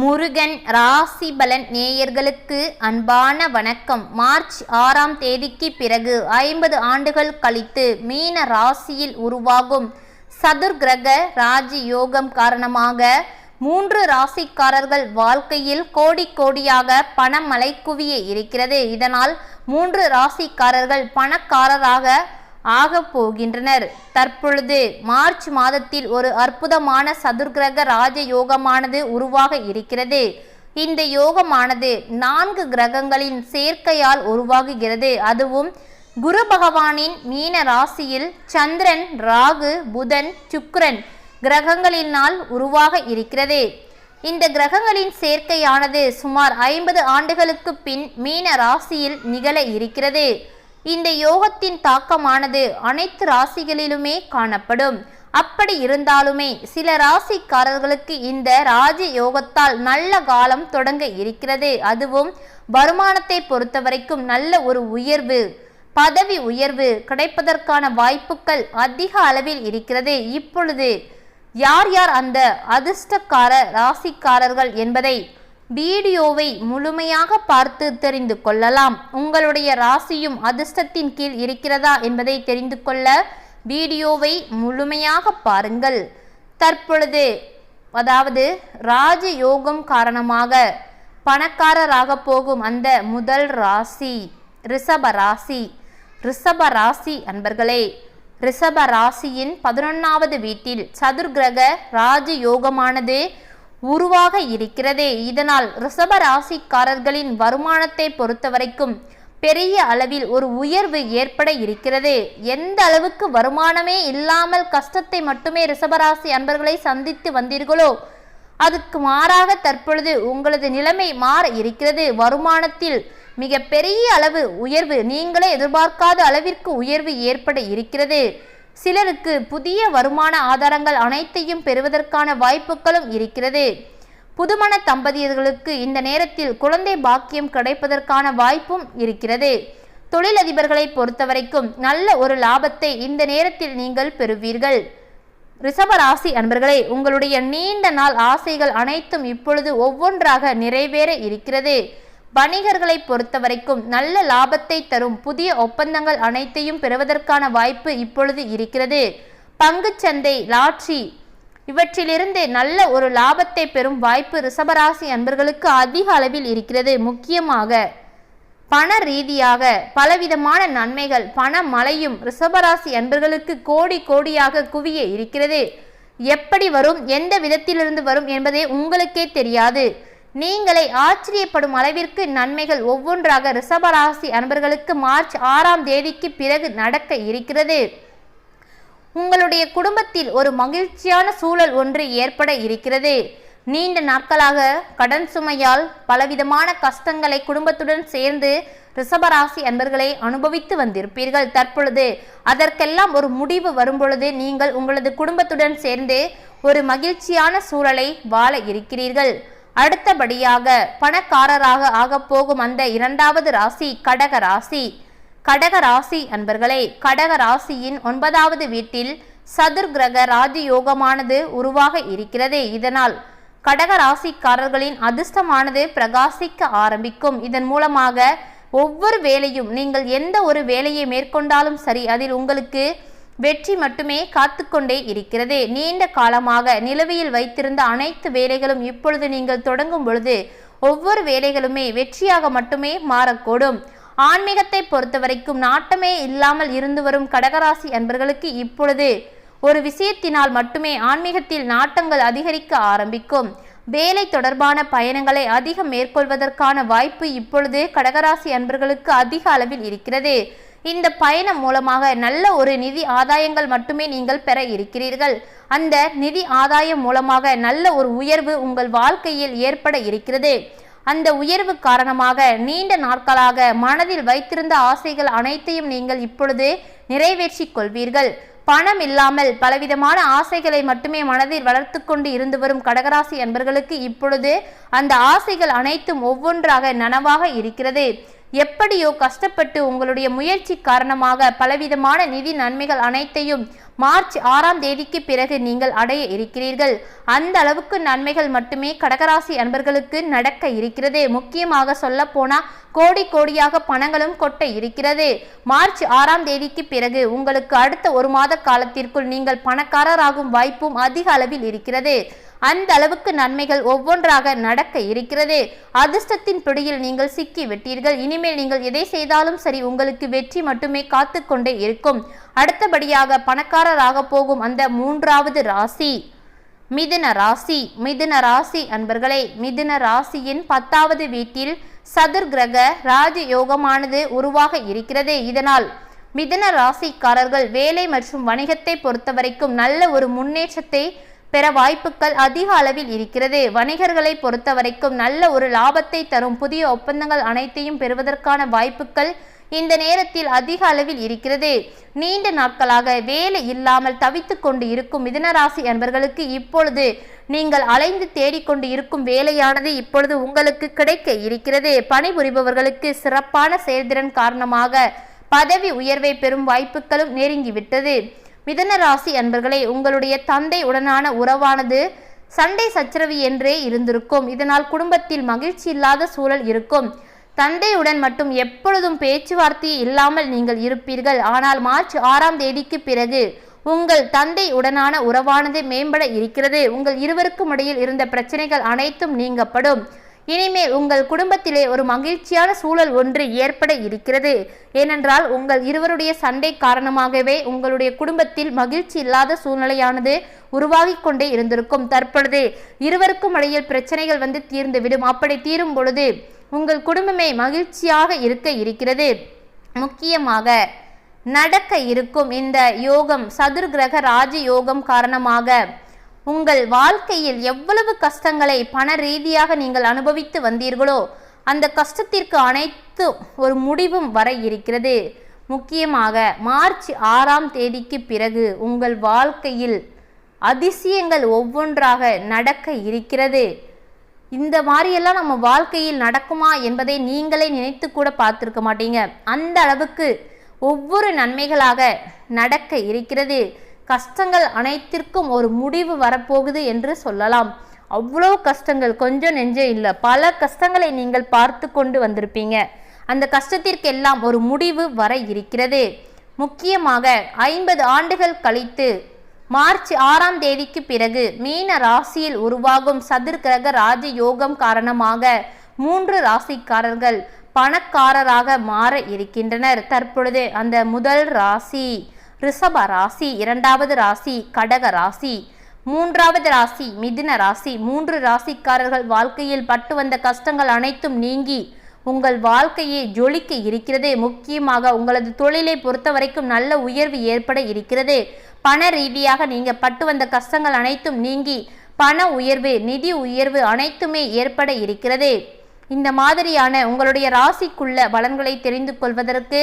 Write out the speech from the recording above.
முருகன் ராசி பலன் நேயர்களுக்கு அன்பான வணக்கம். மார்ச் ஆறாம் தேதிக்கு பிறகு ஐம்பது ஆண்டுகள் கழித்து மீன ராசியில் உருவாகும். சதுர்கிரக ராஜி யோகம் காரணமாக மூன்று ராசிக்காரர்கள் வாழ்க்கையில் கோடி கோடியாக பணமழை குவிய இருக்கிறது. இதனால் மூன்று ராசிக்காரர்கள் பணக்காரராக ஆகப் போகின்றனர். தற்பொழுது மார்ச் மாதத்தில் ஒரு அற்புதமான சதுர்கிரக ராஜ யோகமானது உருவாக இருக்கிறது. இந்த யோகமானது நான்கு கிரகங்களின் சேர்க்கையால் உருவாகுகிறது. அதுவும் குரு பகவானின் மீன ராசியில் சந்திரன் ராகு புதன் சுக்ரன் கிரகங்களினால் உருவாக இருக்கிறது. இந்த கிரகங்களின் சேர்க்கையானது சுமார் ஐம்பது ஆண்டுகளுக்கு பின் மீன ராசியில் நிகழ இருக்கிறது. இந்த யோகத்தின் தாக்கமானது அனைத்து ராசிகளிலுமே காணப்படும். அப்படி இருந்தாலுமே சில ராசிக்காரர்களுக்கு இந்த ராஜ யோகத்தால் நல்ல காலம் தொடங்க இருக்கிறது. அதுவும் வருமானத்தை பொறுத்தவரைக்கும் நல்ல ஒரு உயர்வு பதவி உயர்வு கிடைப்பதற்கான வாய்ப்புகள் அதிக அளவில் இருக்கிறது. இப்பொழுது யார் யார் அந்த அதிர்ஷ்டக்கார ராசிக்காரர்கள் என்பதை வீடியோவை முழுமையாக பார்த்து தெரிந்து கொள்ளலாம். உங்களுடைய ராசியும் அதிர்ஷ்டத்தின் கீழ் இருக்கிறதா என்பதை தெரிந்து கொள்ள வீடியோவை முழுமையாக பாருங்கள். தற்பொழுது அதாவது ராஜ யோகம் காரணமாக பணக்காரராக போகும் அந்த முதல் ராசி ரிஷப ராசி. ரிஷப ராசி அன்பர்களே ரிஷப ராசியின் பதினொன்றாவது வீட்டில் சதுர்கிரக ராஜ யோகமானது உருவாக இருக்கிறது. இதனால் ரிஷப ராசிக்காரர்களின் வருமானத்தை பொறுத்தவரைக்கும் பெரிய அளவில் ஒரு உயர்வு ஏற்பட இருக்கிறது. எந்த அளவுக்கு வருமானமே இல்லாமல் கஷ்டத்தை மட்டுமே ரிஷபராசி அன்பர்களை சந்தித்து வந்தீர்களோ அதுக்கு மாறாக தற்பொழுது உங்களது நிலைமை மாற இருக்கிறது. வருமானத்தில் மிக பெரிய அளவு உயர்வு நீங்களே எதிர்பார்க்காத அளவிற்கு உயர்வு ஏற்பட இருக்கிறது. சிலருக்கு புதிய வருமான ஆதாரங்கள் அனைத்தையும் பெறுவதற்கான வாய்ப்புகளும் இருக்கிறது. புதுமண தம்பதியர்களுக்கு இந்த நேரத்தில் குழந்தை பாக்கியம் கிடைப்பதற்கான வாய்ப்பும் இருக்கிறது. தொழிலதிபர்களை பொறுத்தவரைக்கும் நல்ல ஒரு லாபத்தை இந்த நேரத்தில் நீங்கள் பெறுவீர்கள். ரிஷபராசி அன்பர்களே உங்களுடைய நீண்ட நாள் ஆசைகள் அனைத்தும் இப்பொழுது ஒவ்வொன்றாக நிறைவேற இருக்கிறது. வணிகர்களை பொறுத்தவரைக்கும் நல்ல லாபத்தை தரும் புதிய ஒப்பந்தங்கள் அனைத்தையும் பெறுவதற்கான வாய்ப்பு இப்பொழுது இருக்கிறது. பங்குச்சந்தை லாட்ரி இவற்றிலிருந்து நல்ல ஒரு லாபத்தை பெறும் வாய்ப்பு ரிஷபராசி அன்பர்களுக்கு அதிக அளவில் இருக்கிறது. முக்கியமாக பண ரீதியாக பலவிதமான நன்மைகள் பண மழையும் ரிஷபராசி அன்பர்களுக்கு கோடி கோடியாக குவிய இருக்கிறது. எப்படி வரும் எந்த விதத்திலிருந்து வரும் என்பதே உங்களுக்கே தெரியாது. நீங்களை ஆச்சரியப்படும் அளவிற்கு நன்மைகள் ஒவ்வொன்றாக ரிஷபராசி அன்பர்களுக்கு மார்ச் ஆறாம் தேதிக்கு பிறகு நடக்க இருக்கிறது. உங்களுடைய குடும்பத்தில் ஒரு மகிழ்ச்சியான சூழல் ஒன்று ஏற்பட இருக்கிறது. நீண்ட நாட்களாக கடன் சுமையால் பலவிதமான கஷ்டங்களை குடும்பத்துடன் சேர்ந்து ரிஷபராசி அன்பர்களை அனுபவித்து வந்திருப்பீர்கள். தற்பொழுது அதற்கெல்லாம் ஒரு முடிவு வரும்பொழுது நீங்கள் உங்களது குடும்பத்துடன் சேர்ந்து ஒரு மகிழ்ச்சியான சூழலை வாழ இருக்கிறீர்கள். அடுத்தபடியாக பணக்காரராக ஆகப் போகும் அந்த இரண்டாவது ராசி கடக ராசி. கடக ராசி அன்பர்களே கடக ராசியின் ஒன்பதாவது வீட்டில் சதுர்கிரக ராஜயோகமானது உருவாக இருக்கிறது. இதனால் கடக ராசிக்காரர்களின் அதிர்ஷ்டமானது பிரகாசிக்க ஆரம்பிக்கும். இதன் மூலமாக ஒவ்வொரு வேலையும் நீங்கள் எந்த ஒரு வேலையை மேற்கொண்டாலும் சரி அதில் உங்களுக்கு வெற்றி மட்டுமே காத்துக்கொண்டே இருக்கிறது. நீண்ட காலமாக நிலுவையில் வைத்திருந்த அனைத்து வேலைகளும் இப்பொழுது நீங்கள் தொடங்கும் பொழுது ஒவ்வொரு வேலைகளுமே வெற்றியாக மட்டுமே மாறக்கூடும். ஆன்மீகத்தை பொறுத்தவரைக்கும் நாட்டமே இல்லாமல் இருந்து வரும் கடகராசி அன்பர்களுக்கு இப்பொழுது ஒரு விஷயத்தினால் மட்டுமே ஆன்மீகத்தில் நாட்டங்கள் அதிகரிக்க ஆரம்பிக்கும். வேலை தொடர்பான பயணங்களை அதிகம் மேற்கொள்வதற்கான வாய்ப்பு இப்பொழுது கடகராசி அன்பர்களுக்கு அதிக அளவில் இருக்கிறது. இந்த பயணம் மூலமாக நல்ல ஒரு நிதி ஆதாயங்கள் மட்டுமே நீங்கள் பெற இருக்கிறீர்கள். அந்த நிதி ஆதாயம் மூலமாக நல்ல ஒரு உயர்வு உங்கள் வாழ்க்கையில் ஏற்பட இருக்கிறது. அந்த உயர்வு காரணமாக நீண்ட நாட்களாக மனதில் வைத்திருந்த ஆசைகள் அனைத்தையும் நீங்கள் இப்பொழுது நிறைவேற்றி கொள்வீர்கள். பணம் இல்லாமல் பலவிதமான ஆசைகளை மட்டுமே மனதில் வளர்த்து கொண்டு இருந்து வரும் கடகராசி அன்பர்களுக்கு இப்பொழுது அந்த ஆசைகள் அனைத்தும் ஒவ்வொன்றாக நனவாக இருக்கிறது. எப்படியோ கஷ்டப்பட்டு உங்களுடைய முயற்சி காரணமாக பலவிதமான நிதி நன்மைகள் அனைத்தையும் மார்ச் ஆறாம் தேதிக்கு பிறகு நீங்கள் அடைய இருக்கிறீர்கள். அந்த அளவுக்கு நன்மைகள் மட்டுமே கடகராசி அன்பர்களுக்கு நடக்க இருக்கிறது. முக்கியமாக சொல்ல போனா கோடி கோடியாக பணங்களும் கொட்ட இருக்கிறது. மார்ச் ஆறாம் தேதிக்கு பிறகு உங்களுக்கு அடுத்த ஒரு மாத காலத்திற்குள் நீங்கள் பணக்காரராகும் வாய்ப்பும் அதிக அளவில் இருக்கிறது. அந்த அளவுக்கு நன்மைகள் ஒவ்வொன்றாக நடக்க இருக்கிறது. அதிர்ஷ்டத்தின் பிடியில் நீங்கள் சிக்கி விட்டீர்கள் இனிமேல் நீங்கள் எதை செய்தாலும் சரி உங்களுக்கு வெற்றி மட்டுமே காத்து கொண்டே இருக்கும். அடுத்தபடியாக பணக்காரராக போகும் அந்த மூன்றாவது ராசி. மிதுன ராசி. மிதுன ராசி அன்பர்களே மிதுன ராசியின் பத்தாவது வீட்டில் சதுர் கிரக ராஜ யோகமானது உருவாக இருக்கிறது. இதனால் மிதுன ராசிக்காரர்கள் வேலை மற்றும் வணிகத்தை பொறுத்தவரைக்கும் நல்ல ஒரு முன்னேற்றத்தை பெற வாய்ப்புகள் அதிக அளவில் இருக்கிறது. வணிகர்களை பொறுத்தவரைக்கும் நல்ல ஒரு லாபத்தை தரும் புதிய ஒப்பந்தங்கள் அனைத்தையும் பெறுவதற்கான வாய்ப்புகள் இந்த நேரத்தில் அதிக அளவில் இருக்கிறது. நீண்ட நாட்களாக வேலை இல்லாமல் தவித்து கொண்டு இருக்கும் மிதனராசி அன்பர்களுக்கு இப்பொழுது நீங்கள் அலைந்து தேடிக்கொண்டு இருக்கும் வேலையானது இப்பொழுது உங்களுக்கு கிடைக்க இருக்கிறது. பணிபுரிபவர்களுக்கு சிறப்பான செயல்திறன் காரணமாக பதவி உயர்வை பெறும் வாய்ப்புகளும் நெருங்கிவிட்டது. மிதன ராசி அன்பர்களே உங்களுடைய தந்தை உடனான உறவானது சண்டை சச்சரவு என்றே இருந்திருக்கும். இதனால் குடும்பத்தில் மகிழ்ச்சி இல்லாத சூழல் இருக்கும். தந்தையுடன் மட்டும் எப்பொழுதும் பேச்சுவார்த்தை இல்லாமல் நீங்கள் இருப்பீர்கள். ஆனால் மார்ச் ஆறாம் தேதிக்கு பிறகு உங்கள் தந்தை உடனான உறவானது மேம்பட இருக்கிறது. உங்கள் இருவருக்கும் இடையில் இருந்த பிரச்சனைகள் அனைத்தும் நீங்கப்படும். இனிமேல் உங்கள் குடும்பத்திலே ஒரு மகிழ்ச்சியான சூழல் ஒன்று ஏற்பட இருக்கிறது. ஏனென்றால் உங்கள் இருவருடைய சண்டை காரணமாகவே உங்களுடைய குடும்பத்தில் மகிழ்ச்சி இல்லாத சூழ்நிலையானது உருவாகி கொண்டே இருந்திருக்கும். தற்பொழுது இருவருக்கும் இடையில் பிரச்சனைகள் வந்து தீர்ந்துவிடும். அப்படி தீரும் பொழுது உங்கள் குடும்பமே மகிழ்ச்சியாக இருக்க இருக்கிறது. முக்கியமாக நடக்க இருக்கும் இந்த யோகம் சதுர்கிரக ராஜ யோகம் காரணமாக உங்கள் வாழ்க்கையில் எவ்வளவு கஷ்டங்களை பண ரீதியாக நீங்கள் அனுபவித்து வந்தீர்களோ அந்த கஷ்டத்திற்கு அனைத்து ஒரு முடிவும் வர இருக்கிறது. முக்கியமாக மார்ச் ஆறாம் தேதிக்கு பிறகு உங்கள் வாழ்க்கையில் அதிசயங்கள் ஒவ்வொன்றாக நடக்க இருக்கிறது. இந்த மாதிரியெல்லாம் நம்ம வாழ்க்கையில் நடக்குமா என்பதை நீங்களே நினைத்து கூட பார்த்துருக்க மாட்டீங்க. அந்த அளவுக்கு ஒவ்வொரு நன்மைகளாக நடக்க இருக்கிறது. கஷ்டங்கள் அனைத்திற்கும் ஒரு முடிவு வரப்போகுது என்று சொல்லலாம். அவ்வளோ கஷ்டங்கள் கொஞ்சம் நெஞ்சே இல்லை. பல கஷ்டங்களை நீங்கள் பார்த்து கொண்டு வந்திருப்பீங்க. அந்த கஷ்டத்திற்கெல்லாம் ஒரு முடிவு வர இருக்கிறது. முக்கியமாக ஐம்பது ஆண்டுகள் கழித்து மார்ச் ஆறாம் தேதிக்கு பிறகு மீன ராசியில் உருவாகும் சதுர்கிரக ராஜ யோகம் காரணமாக மூன்று ராசிக்காரர்கள் பணக்காரராக மாற இருக்கின்றனர். தற்பொழுது அந்த முதல் ராசி. ரிஷப ராசி இரண்டாவது ராசி கடக ராசி மூன்றாவது ராசி மிதுன ராசி மூன்று ராசிக்காரர்கள் வாழ்க்கையில் பட்டு வந்த கஷ்டங்கள் அனைத்தும் நீங்கி உங்கள் வாழ்க்கையை ஜொலிக்க இருக்கிறது. முக்கியமாக உங்களது தொழிலை பொறுத்த வரைக்கும் நல்ல உயர்வு ஏற்பட இருக்கிறது. பண ரீதியாக நீங்கள் பட்டு வந்த கஷ்டங்கள் அனைத்தும் நீங்கி பண உயர்வு நிதி உயர்வு அனைத்துமே ஏற்பட இருக்கிறது. இந்த மாதிரியான உங்களுடைய ராசிக்குள்ள பலன்களை தெரிந்து கொள்வதற்கு